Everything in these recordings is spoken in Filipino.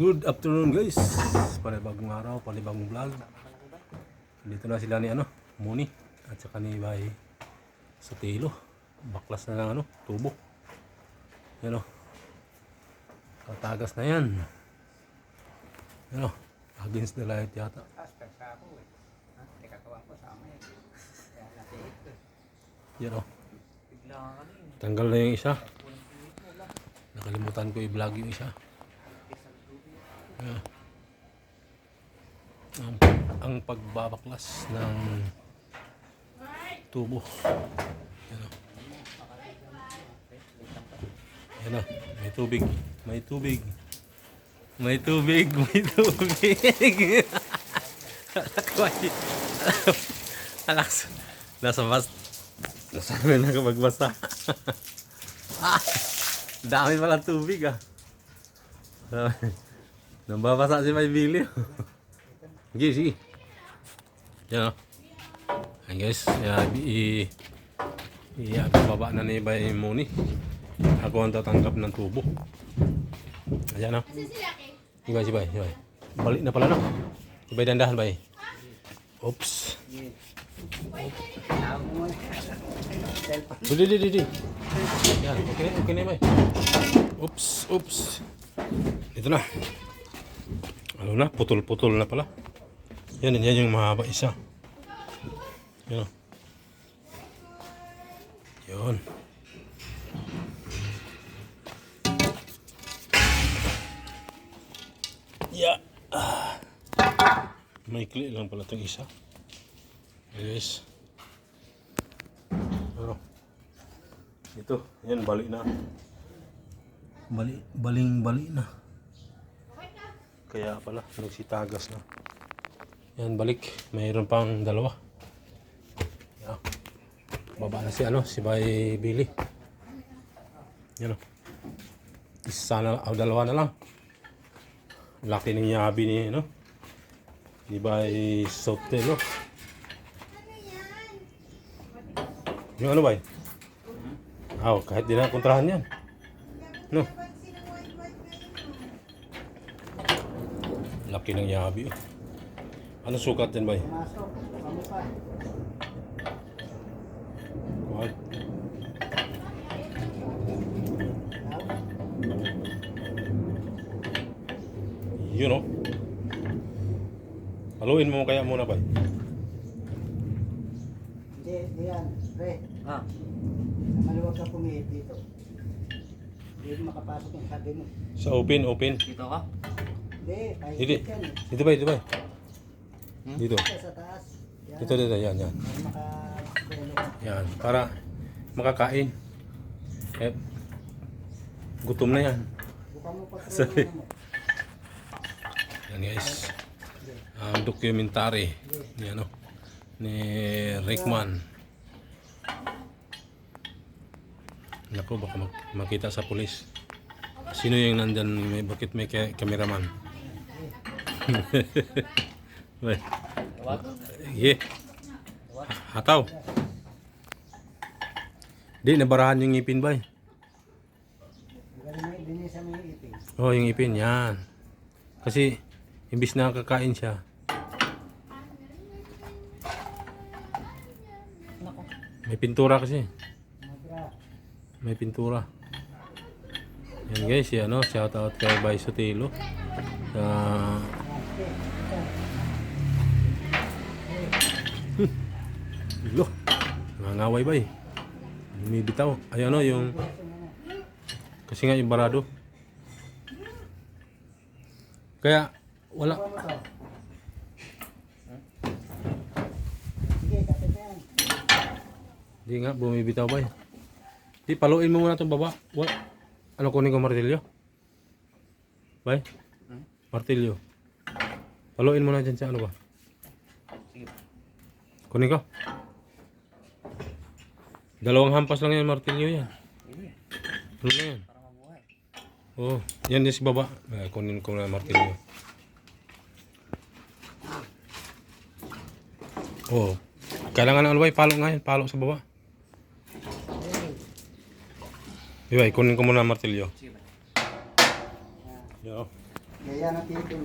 Good afternoon guys. Panibagong araw, panibagong vlog. Dito na sila ni ano, Muni at saka ni Bay Sotelo. Baklas na ng ano, tubo. Yan o. Tatagas na yan. Yan o. Against the light yata. Sa yan. O. Kanina. Tanggal na yung isa. Nakalimutan ko i-vlog yung isa. Yan. Ang, ang pagbabaklas ng tubo. Yan o. Yan o. May tubig. May tubig. May tubig. May tubig. Alaks. Nasa bas. Nasa na kapag basta. ah, dami pala tubig ah. Dami. Nambabasa si May Billy. sige, sige. Yan o. Ayan guys, yan, i, i, i, baba na ni Bay Muni. Ako ang tatanggap ng tubo. Ayan o. Sibay, sibay, sibay. Balik na pala no. Sibay dandahan bay. Oops. Tawag mo na. Cellphone. Di, di, di, di. Yan, okay na, okay na bay. Oops, oops. Ito na. Ano na, putol-putol na pala. Yan, yan yung mahaba isa. Yan. Yun. Yeah. Ah. Maikli lang pala itong isa. Yes. Pero, ito, yan, bali na. Bali, baling bali na. Kaya pala, nagsitagas na. Yan, balik. Mayroon pang dalawa. Yan. Baba na si ano, si Bay Billy. Yan o. Isa na, o dalawa na lang. Laki ng yabi ni, ano, ni Bay Sotelo. Yung ano ba? Ah, oh, kahit di na kontrahan yan. No. Laki ng yabi. oh. Ano sukat yan, bay? Masok. Wag. Yun oh. Haluin mo kaya muna, bay. Hindi, hindi yan. Pre, Ah, maluwag ka pumihit dito. Hindi mo makapasok yung sabi mo. Sa open, open. dito ka? Hindi, kahit Hindi. yan eh. Dito bay, dito bay. Dito. Kaya sa taas. Yan. Dito, dito. Yan, yan. Para makapelo ka. Yan. Para makakain. Eh, gutom na yan. Buka mo pa Sorry. mo. Yan guys. Ang documentary ni ano ni Rickman. Naku, baka mag- makita sa pulis. Sino yung nandyan? May, bakit may ka- cameraman? Yeah. Hataw. Di, nabarahan yung ngipin ba ipin. Oh, yung ipin, yan. Kasi, imbis na kakain siya, may pintura kasi. May pintura. Yan guys, yan no, shout out kay Bay Sotelo. Sa Lo. Nangangaway bay. May bitaw. Ay ano yung kasi nga yung barado. Kaya wala Buka mo to. Sige, kapit na yan. Di nga bumibitaw bay. Di paluin mo muna itong baba. What? Ano kunin ko martilyo? Bay? Martilyo. Paluin mo na dyan sa ano ba? Kunin ko. Dalawang hampas lang yan, martilyo yan. Ano na yan? Oo. Oh, yan din si baba. Eh, kunin ko na martilyo. Oo. Oh. Kailangan ng ba? Palo nga yan. Palo sa baba. Iba, kunin ko muna ang martilyo. Yo. Gaya ng tipin.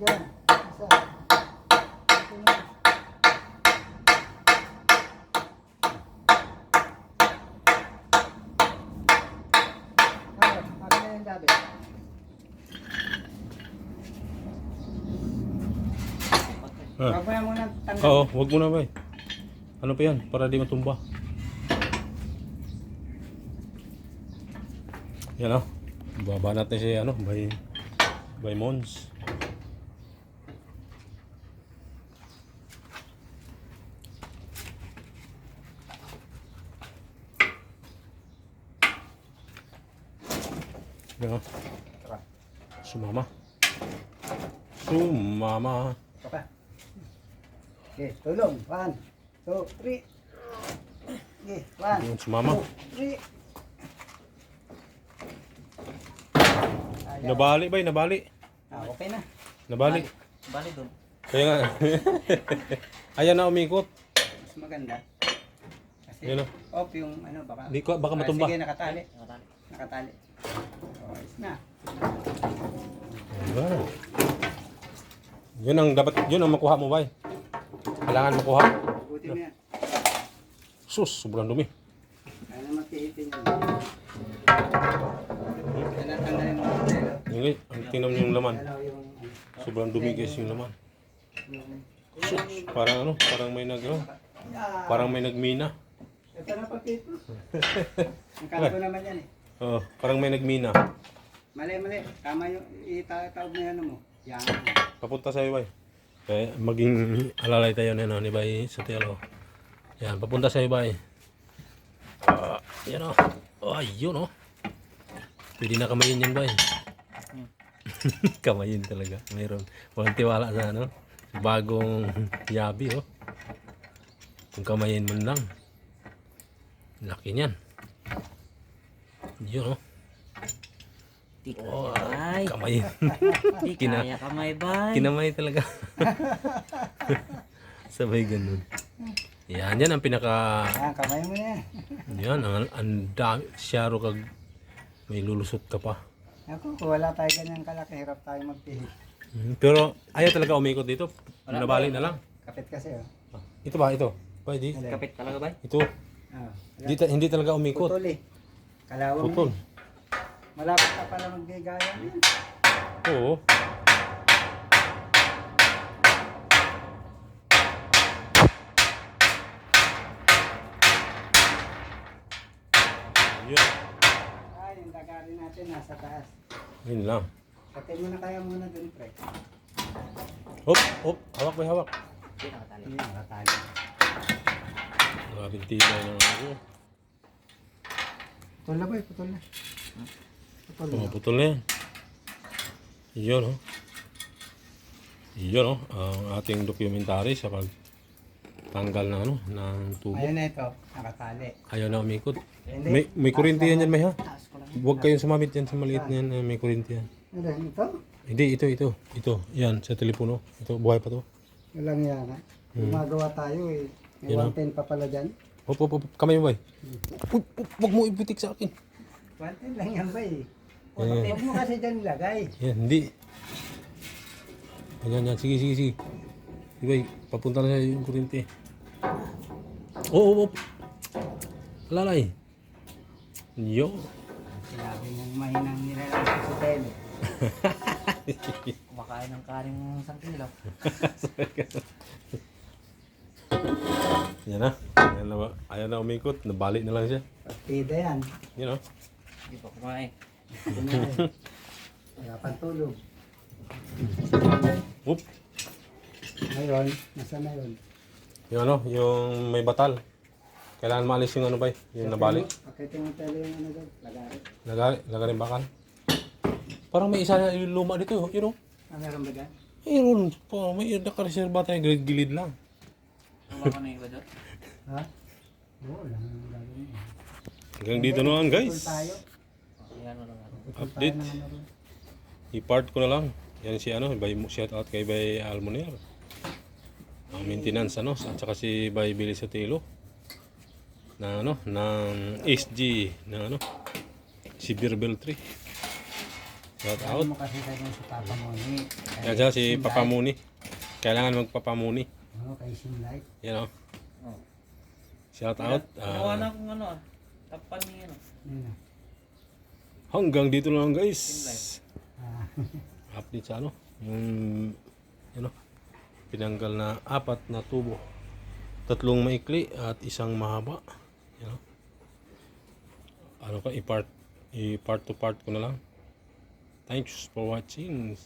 Again. Isa. Ito na. Ah, akin na yung gabi. Ah. Mo na muna tanggal. Oo, wag mo na ba Ano pa yan? Para di matumba. Yan o. Baba natin si ano, by, by Mons. Yan o. Sumama. Sumama. Pa. Okay, tulong. One, two, three. Okay, one, Yun, sumama. two, three. Ayan. Nabali ba? Nabali. Ah, okay na. Nabali. Bali doon. Kaya nga. Ayan na umikot. Mas maganda. Kasi Yun o. off yung ano baka. Di ko, baka Ah, matumba. Sige, nakatali. Nakatali. Nakatali. Oh, ayos na. Diba? Yun ang dapat, yun ang makuha mo ba? Kailangan makuha. Buti mo yan. Sus, sobrang dumi. Kaya na yun. Telo. Yung, ang tingnan mo yung laman. Sobrang dumi guys yung laman. Sus, parang ano, parang may nag, Ah, parang may nagmina. Ito na pagtito. Ang kanto naman yan eh. Oo, parang may nagmina. Mali, mali. Tama yung itatawag mo yan ano mo. Yan. Papunta sa ibay. Kaya maging alalay tayo na no, ni Bay sa telo. Yan, papunta sa ibay. Ah, yan o. Oh, ayun o. Pwede na kamayin yan, Bay. kamayin talaga. Mayroon. Walang tiwala sa ano. Bagong yabi oh. Kung kamayin mo lang. Laki niyan. Yun oh. Di Oh, kaya. Ay. kamayin. Di Kina- kaya kamay bay. Kinamay talaga. Sabay ganun. Yan, yan ang pinaka... Yan, kamay mo yan. Yan, ang, ang dami. Siyaro kag may lulusot ka pa. Ako, kung wala tayo ganyan kalaki, hirap tayo magpihit. Mhm. Pero ayaw talaga umikot dito. Nabali na lang. Kapit kasi oh. Ito ba? Ito. Pwede. Kapit talaga bay. Ito. Ah, Hindi, hindi talaga umikot. Putol eh. Kalawang Putol. eh. Malapit ka pala magbigaya yan. Oo. Yun. Ay, yung dagarin natin nasa taas. Yun lang. Pati mo na kaya muna dun, pre. Hop, hop. Hawak ba hawak? Di nakatali. Hindi, nakatali. Grabe tibay ng ako. Putol na ba eh, putol na. Putol na. Oh, putol na yan. Yun, oh. Yun, oh. Ang ating dokumentary sa pagtanggal na ano, ng tubo. Ayun na ito, nakatali. Ayaw na umikot. May, may kuryente yan yan, may ha? Huwag kayong sumamit yan sa maliit na yan, eh, may kuryente yan. Ano, ito? Hindi, ito, ito. Ito, yan, sa telepono. Ito, buhay pa to. Walang yan ha. Gumagawa tayo eh. May Yun, 110 pa pala dyan. Hop, hop, hop. Kamay mo, boy. Huwag, huwag mo ibutik sa akin. 110 lang yan ba eh. Huwag mo kasi dyan ilagay. yan, hindi. Yan, yan, sige, sige, sige. Sige, boy, papunta na yung kuryente. Oo, oh, oh, Lalay. Yo. Sinabi mong mahinang nilalang sa hotel. Kumakain ng kanin ng isang kilo. Yan na. Yan na ba? Ayaw na umikot. Nabalik na lang siya. Partida yan. Yun, oh. Di pa kumain. Kumain. Wala pang tulog. Oop. Ngayon, nasa na yun? Yung ano, yung may batal. Kailangan maalis yung ano ba, yung nabalik. Pakitin mo tele yung ano doon. Lagari. Lagari, lagari bakal. Parang may isa na yung luma dito, yun o. Ah, meron ba dyan? Ayun, po, may nakareserva tayo, gilid-gilid lang. Na iba doon. Ha? Oo, lang ang gagawin. Hanggang dito na guys. tayo. Mo lang. Update. I-part ko na lang. Yan si ano, by, shout out kay Bay Almoner. Ang maintenance ano, at saka si Bay Billy Sotelo. Na ano, ng SG, na ano, si Beerbell 3. Shout out. Yan siya si Sinlay. Papa Muni. Kailangan magpapamuni. Oo, kay Sinlight. Yan o. Oh. Shout out. Ginawa na Ah, akong ano ah. Tapan ni ano. Na. hanggang dito lang guys. Ah, Update sa ano. Yung ano. Pinanggal na apat na tubo. Tatlong maikli at isang mahaba. Yan o. Ano ka, i-part, i-part to part ko na lang. Thanks for watching.